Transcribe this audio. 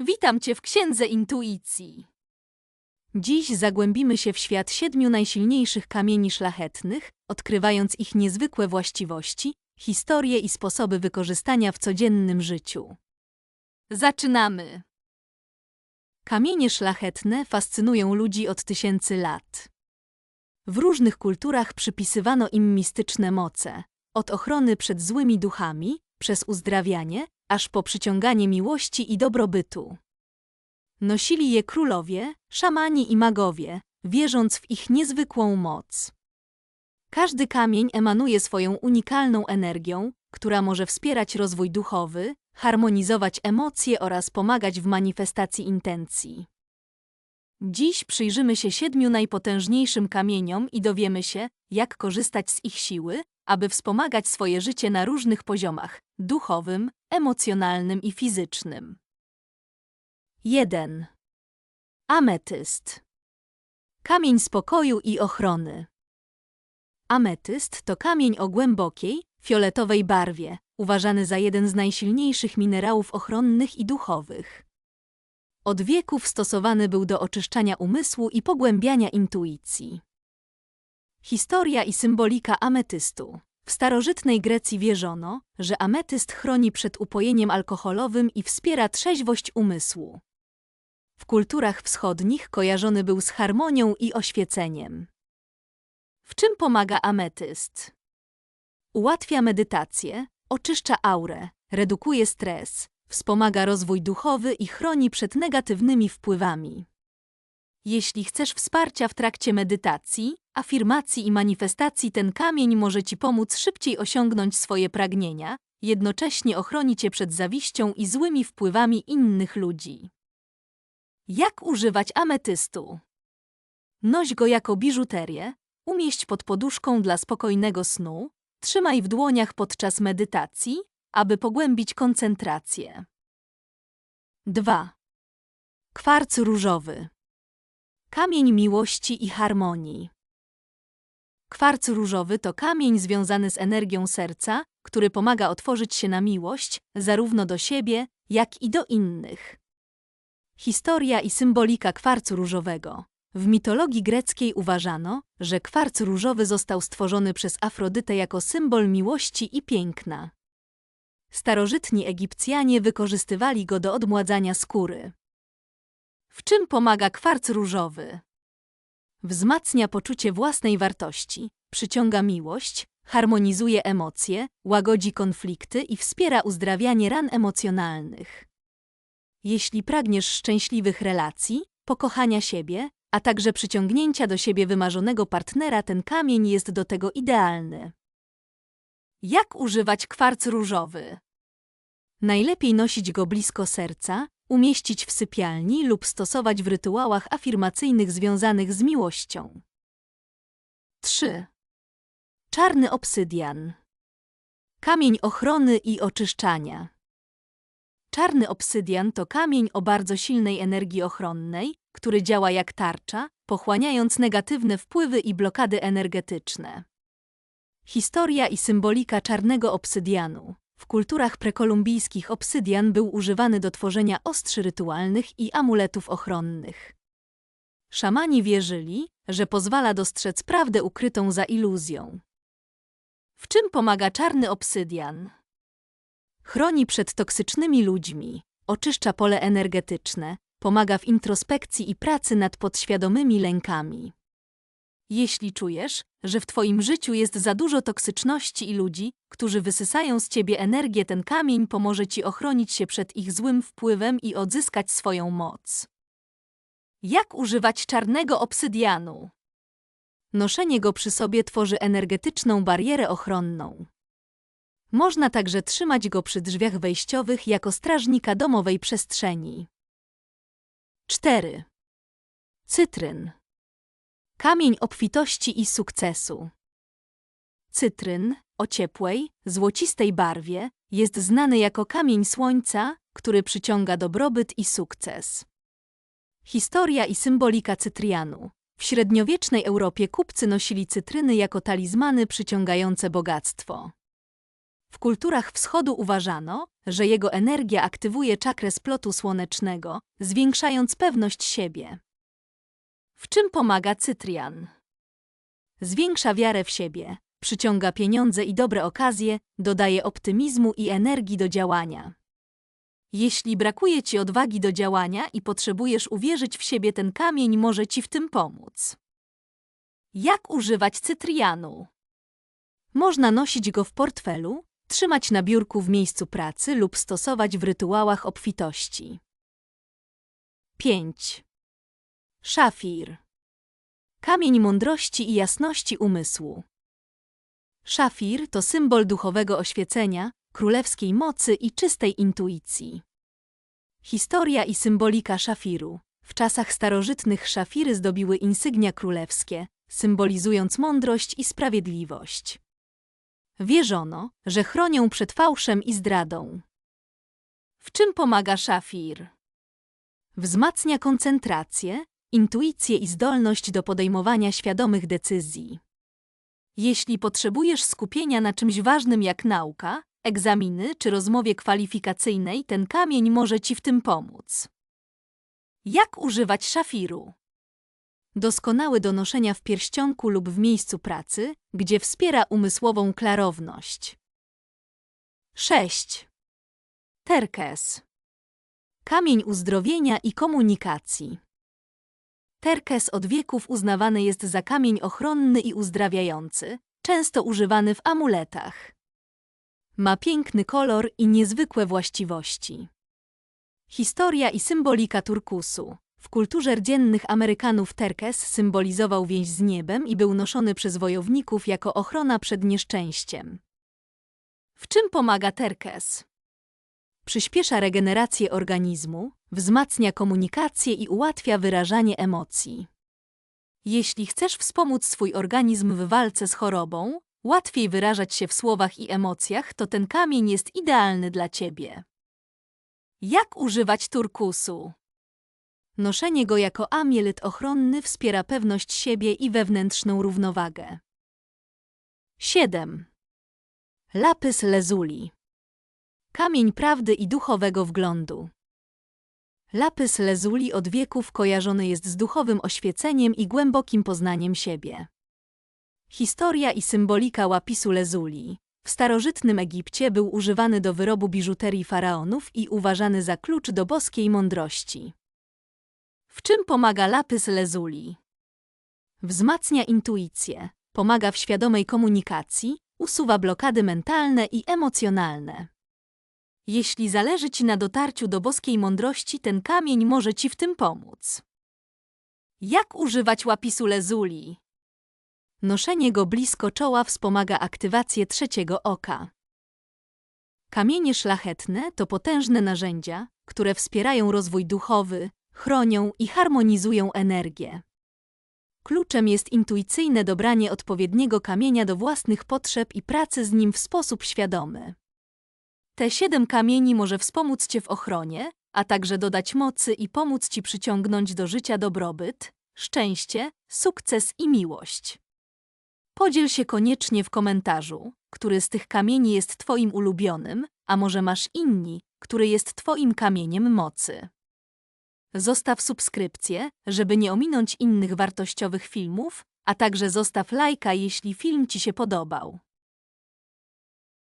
Witam Cię w Księdze Intuicji. Dziś zagłębimy się w świat siedmiu najsilniejszych kamieni szlachetnych, odkrywając ich niezwykłe właściwości, historie i sposoby wykorzystania w codziennym życiu. Zaczynamy! Kamienie szlachetne fascynują ludzi od tysięcy lat. W różnych kulturach przypisywano im mistyczne moce, od ochrony przed złymi duchami, przez uzdrawianie, aż po przyciąganie miłości i dobrobytu. Nosili je królowie, szamani i magowie, wierząc w ich niezwykłą moc. Każdy kamień emanuje swoją unikalną energią, która może wspierać rozwój duchowy, harmonizować emocje oraz pomagać w manifestacji intencji. Dziś przyjrzymy się siedmiu najpotężniejszym kamieniom i dowiemy się, jak korzystać z ich siły, aby wspomagać swoje życie na różnych poziomach duchowym, emocjonalnym i fizycznym. 1. Ametyst. Kamień spokoju i ochrony. Ametyst to kamień o głębokiej, fioletowej barwie, uważany za jeden z najsilniejszych minerałów ochronnych i duchowych. Od wieków stosowany był do oczyszczania umysłu i pogłębiania intuicji. Historia i symbolika ametystu. W starożytnej Grecji wierzono, że ametyst chroni przed upojeniem alkoholowym i wspiera trzeźwość umysłu. W kulturach wschodnich kojarzony był z harmonią i oświeceniem. W czym pomaga ametyst? Ułatwia medytację, oczyszcza aurę, redukuje stres, wspomaga rozwój duchowy i chroni przed negatywnymi wpływami. Jeśli chcesz wsparcia w trakcie medytacji, afirmacji i manifestacji, ten kamień może Ci pomóc szybciej osiągnąć swoje pragnienia, jednocześnie ochroni Cię przed zawiścią i złymi wpływami innych ludzi. Jak używać ametystu? Noś go jako biżuterię, umieść pod poduszką dla spokojnego snu, trzymaj w dłoniach podczas medytacji, aby pogłębić koncentrację. 2. Kwarc różowy. Kamień miłości i harmonii. Kwarc różowy to kamień związany z energią serca, który pomaga otworzyć się na miłość, zarówno do siebie, jak i do innych. Historia i symbolika kwarcu różowego. W mitologii greckiej uważano, że kwarc różowy został stworzony przez Afrodytę jako symbol miłości i piękna. Starożytni Egipcjanie wykorzystywali go do odmładzania skóry. W czym pomaga kwarc różowy? Wzmacnia poczucie własnej wartości, przyciąga miłość, harmonizuje emocje, łagodzi konflikty i wspiera uzdrawianie ran emocjonalnych. Jeśli pragniesz szczęśliwych relacji, pokochania siebie, a także przyciągnięcia do siebie wymarzonego partnera, ten kamień jest do tego idealny. Jak używać kwarc różowy? Najlepiej nosić go blisko serca, umieścić w sypialni lub stosować w rytuałach afirmacyjnych związanych z miłością. 3. Czarny obsydian. Kamień ochrony i oczyszczania. Czarny obsydian to kamień o bardzo silnej energii ochronnej, który działa jak tarcza, pochłaniając negatywne wpływy i blokady energetyczne. Historia i symbolika czarnego obsydianu. W kulturach prekolumbijskich obsydian był używany do tworzenia ostrzy rytualnych i amuletów ochronnych. Szamani wierzyli, że pozwala dostrzec prawdę ukrytą za iluzją. W czym pomaga czarny obsydian? Chroni przed toksycznymi ludźmi, oczyszcza pole energetyczne, pomaga w introspekcji i pracy nad podświadomymi lękami. Jeśli czujesz, że w Twoim życiu jest za dużo toksyczności i ludzi, którzy wysysają z Ciebie energię, ten kamień pomoże Ci ochronić się przed ich złym wpływem i odzyskać swoją moc. Jak używać czarnego obsydianu? Noszenie go przy sobie tworzy energetyczną barierę ochronną. Można także trzymać go przy drzwiach wejściowych jako strażnika domowej przestrzeni. 4. Cytryn. Kamień obfitości i sukcesu. Cytryn, o ciepłej, złocistej barwie, jest znany jako kamień słońca, który przyciąga dobrobyt i sukces. Historia i symbolika cytrianu. W średniowiecznej Europie kupcy nosili cytryny jako talizmany przyciągające bogactwo. W kulturach wschodu uważano, że jego energia aktywuje czakrę splotu słonecznego, zwiększając pewność siebie. W czym pomaga cytrian? Zwiększa wiarę w siebie, przyciąga pieniądze i dobre okazje, dodaje optymizmu i energii do działania. Jeśli brakuje ci odwagi do działania i potrzebujesz uwierzyć w siebie, ten kamień może ci w tym pomóc. Jak używać cytrianu? Można nosić go w portfelu, trzymać na biurku w miejscu pracy lub stosować w rytuałach obfitości. 5. Szafir. Kamień mądrości i jasności umysłu. Szafir to symbol duchowego oświecenia, królewskiej mocy i czystej intuicji. Historia i symbolika szafiru. W czasach starożytnych szafiry zdobiły insygnia królewskie, symbolizując mądrość i sprawiedliwość. Wierzono, że chronią przed fałszem i zdradą. W czym pomaga szafir? Wzmacnia koncentrację, intuicję i zdolność do podejmowania świadomych decyzji. Jeśli potrzebujesz skupienia na czymś ważnym jak nauka, egzaminy czy rozmowie kwalifikacyjnej, ten kamień może Ci w tym pomóc. Jak używać szafiru? Doskonały do noszenia w pierścionku lub w miejscu pracy, gdzie wspiera umysłową klarowność. 6. Terkes. Kamień uzdrowienia i komunikacji. Terkes od wieków uznawany jest za kamień ochronny i uzdrawiający, często używany w amuletach. Ma piękny kolor i niezwykłe właściwości. Historia i symbolika turkusu. W kulturze rdziennych Amerykanów terkes symbolizował więź z niebem i był noszony przez wojowników jako ochrona przed nieszczęściem. W czym pomaga terkes? Przyspiesza regenerację organizmu, wzmacnia komunikację i ułatwia wyrażanie emocji. Jeśli chcesz wspomóc swój organizm w walce z chorobą, łatwiej wyrażać się w słowach i emocjach, to ten kamień jest idealny dla ciebie. Jak używać turkusu? Noszenie go jako amielet ochronny wspiera pewność siebie i wewnętrzną równowagę. 7. Lapis lazuli. Kamień prawdy i duchowego wglądu. Lapis lazuli od wieków kojarzony jest z duchowym oświeceniem i głębokim poznaniem siebie. Historia i symbolika łapisu lazuli. W starożytnym Egipcie był używany do wyrobu biżuterii faraonów i uważany za klucz do boskiej mądrości. W czym pomaga lapis lazuli? Wzmacnia intuicję, pomaga w świadomej komunikacji, usuwa blokady mentalne i emocjonalne. Jeśli zależy Ci na dotarciu do boskiej mądrości, ten kamień może Ci w tym pomóc. Jak używać łapisu lazuli? Noszenie go blisko czoła wspomaga aktywację trzeciego oka. Kamienie szlachetne to potężne narzędzia, które wspierają rozwój duchowy, chronią i harmonizują energię. Kluczem jest intuicyjne dobranie odpowiedniego kamienia do własnych potrzeb i pracy z nim w sposób świadomy. Te siedem kamieni może wspomóc Cię w ochronie, a także dodać mocy i pomóc Ci przyciągnąć do życia dobrobyt, szczęście, sukces i miłość. Podziel się koniecznie w komentarzu, który z tych kamieni jest Twoim ulubionym, a może masz inni, który jest Twoim kamieniem mocy. Zostaw subskrypcję, żeby nie ominąć innych wartościowych filmów, a także zostaw lajka, jeśli film Ci się podobał.